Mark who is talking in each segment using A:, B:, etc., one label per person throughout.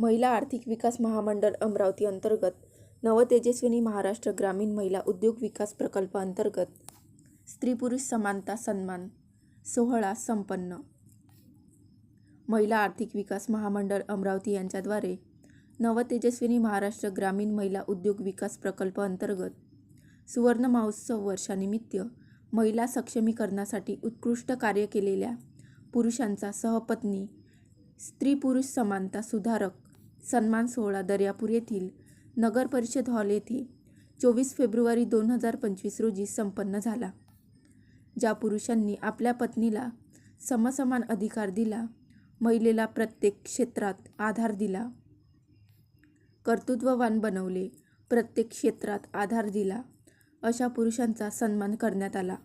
A: महिला आर्थिक विकास महामंडळ अमरावती अंतर्गत नवतेजस्विनी महाराष्ट्र ग्रामीण महिला उद्योग विकास प्रकल्प अंतर्गत. स्त्री पुरुष समानता सन्मान सोहळा संपन्न. महिला आर्थिक विकास महामंडळ अमरावती यांच्याद्वारे नवतेजस्विनी महाराष्ट्र ग्रामीण महिला उद्योग विकास प्रकल्प अंतर्गत सुवर्ण महोत्सव वर्षानिमित्त महिला सक्षमीकरणासाठी उत्कृष्ट कार्य केलेल्या पुरुषांचा सहपत्नी स्त्री पुरुष समानता सुधारक सन्मान सोहळा दर्यापूर येथील नगर परिषद हॉल येथे चोवीस फेब्रुवारी दोन हजार पंचवीस रोजी संपन्न झाला. ज्या पुरुषांनी आपल्या पत्नीला समसमान अधिकार दिला महिलेला प्रत्येक क्षेत्रात आधार दिला. कर्तृत्ववान बनवले प्रत्येक क्षेत्रात आधार दिला अशा पुरुषांचा सन्मान करण्यात आला.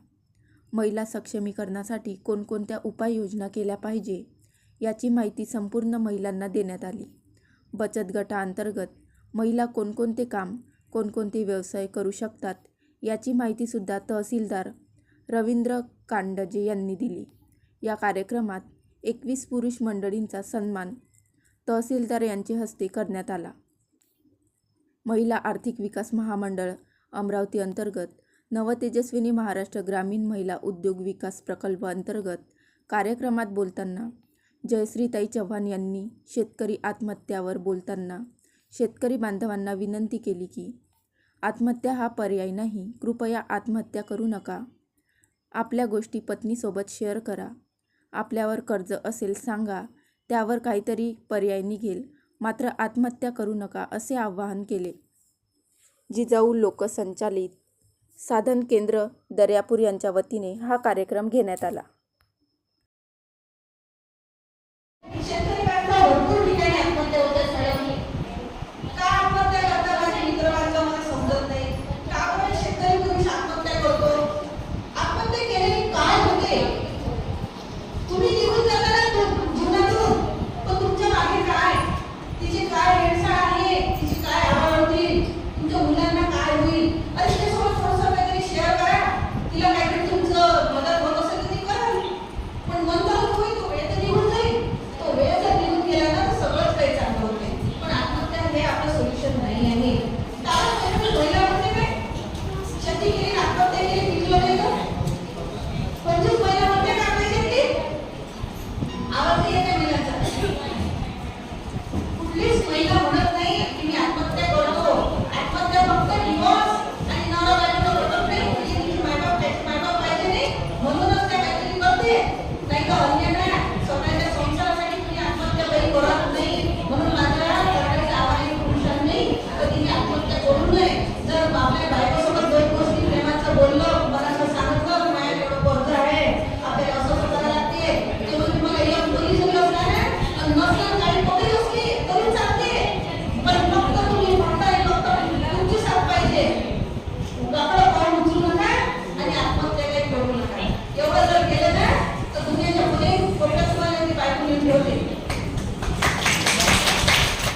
A: महिला सक्षमीकरणासाठी कोणकोणत्या उपाययोजना केल्या पाहिजे याची माहिती संपूर्ण महिलांना देण्यात आली. बचत गटाअंतर्गत महिला कोणकोणते काम कोणकोणते व्यवसाय करू शकतात याची माहितीसुद्धा तहसीलदार रवींद्र कांडजे यांनी दिली. या कार्यक्रमात एकवीस पुरुष मंडळींचा सन्मान तहसीलदार यांचे हस्ते करण्यात आला. महिला आर्थिक विकास महामंडळ अमरावती अंतर्गत नवतेजस्विनी महाराष्ट्र ग्रामीण महिला उद्योग विकास प्रकल्प अंतर्गत कार्यक्रमात बोलताना जयश्रीताई चव्हाण यांनी शेतकरी आत्महत्यावर बोलताना शेतकरी बांधवांना विनंती केली की आत्महत्या हा पर्याय नाही कृपया आत्महत्या करू नका. आपल्या गोष्टी पत्नीसोबत शेअर करा. आपल्यावर कर्ज असेल सांगा. त्यावर काहीतरी पर्याय निघेल. मात्र आत्महत्या करू नका असे आवाहन केले. जिजाऊ लोकसंचालित साधन केंद्र दर्यापूर यांच्या वतीने हा कार्यक्रम घेण्यात आला.